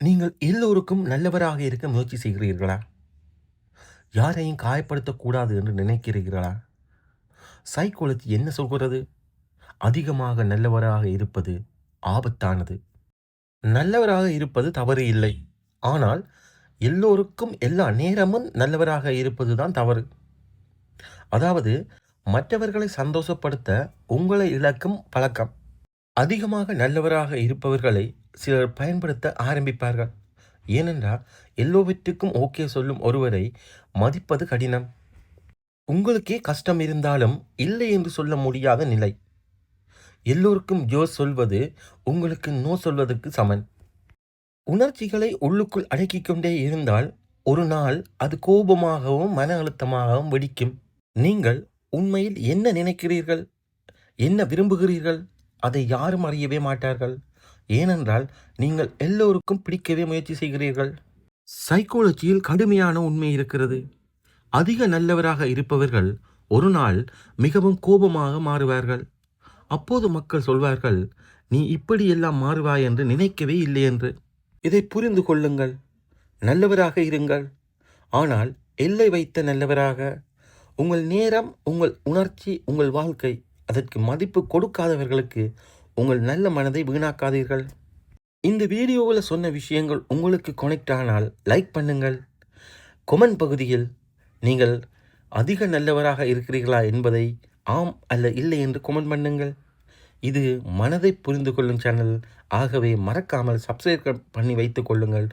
நீங்கள் எல்லோருக்கும் நல்லவராக இருக்க முயற்சி செய்கிறீர்களா? யாரையும் காயப்படுத்தக்கூடாது என்று நினைக்கிறீர்களா? சைக்காலஜி என்ன சொல்கிறது? அதிகமாக நல்லவராக இருப்பது ஆபத்தானது. நல்லவராக இருப்பது தவறு இல்லை. ஆனால் எல்லோருக்கும் எல்லா நேரமும் நல்லவராக இருப்பது தான் தவறு. அதாவது மற்றவர்களை சந்தோஷப்படுத்த உங்களை இழக்கும் பழக்கம். அதிகமாக நல்லவராக இருப்பவர்களை சிலர் பயன்படுத்த ஆரம்பிப்பார்கள். ஏனென்றால் எல்லோவற்றுக்கும் ஓகே சொல்லும் ஒருவரை மதிப்பது கடினம். உங்களுக்கே கஷ்டம் இருந்தாலும் இல்லை என்று சொல்ல முடியாத நிலை. எல்லோருக்கும் ஜோ சொல்வது உங்களுக்கு நோ சொல்வதற்கு சமன். உணர்ச்சிகளை உள்ளுக்குள் அடக்கிக் கொண்டே இருந்தால் ஒரு நாள் அது கோபமாகவும் மன அழுத்தமாகவும் வெடிக்கும். நீங்கள் உண்மையில் என்ன நினைக்கிறீர்கள்? என்ன விரும்புகிறீர்கள்? அதை யாரும் அறியவே மாட்டார்கள். ஏனென்றால் நீங்கள் எல்லோருக்கும் பிடிக்கவே முயற்சி செய்கிறீர்கள். சைக்காலஜியில் கடுமையான உண்மை இருக்கிறது. அதிக நல்லவராக இருப்பவர்கள் ஒரு நாள் மிகவும் கோபமாக மாறுவார்கள். அப்போது மக்கள் சொல்வார்கள் நீ இப்படியெல்லாம் மாறுவாய் என்று நினைக்கவே இல்லை என்று. இதை புரிந்து கொள்ளுங்கள். நல்லவராக இருங்கள். ஆனால் எல்லை வைத்த நல்லவராக. உங்கள் நேரம் உங்கள் உணர்ச்சி உங்கள் வாழ்க்கை அதற்கு மதிப்பு கொடுக்காதவர்களுக்கு உங்கள் நல்ல மனதை வீணாக்காதீர்கள். இந்த வீடியோவில் சொன்ன விஷயங்கள் உங்களுக்கு கனெக்ட் ஆனால் லைக் பண்ணுங்கள். கொமெண்ட் பகுதியில் நீங்கள் அதிக நல்லவராக இருக்கிறீர்களா என்பதை ஆம் அல்ல இல்லை என்று கொமெண்ட் பண்ணுங்கள். இது மனதை புரிந்து கொள்ளும் சேனல் ஆகவே மறக்காமல் சப்ஸ்கிரைப் பண்ணி வைத்துக் கொள்ளுங்கள்.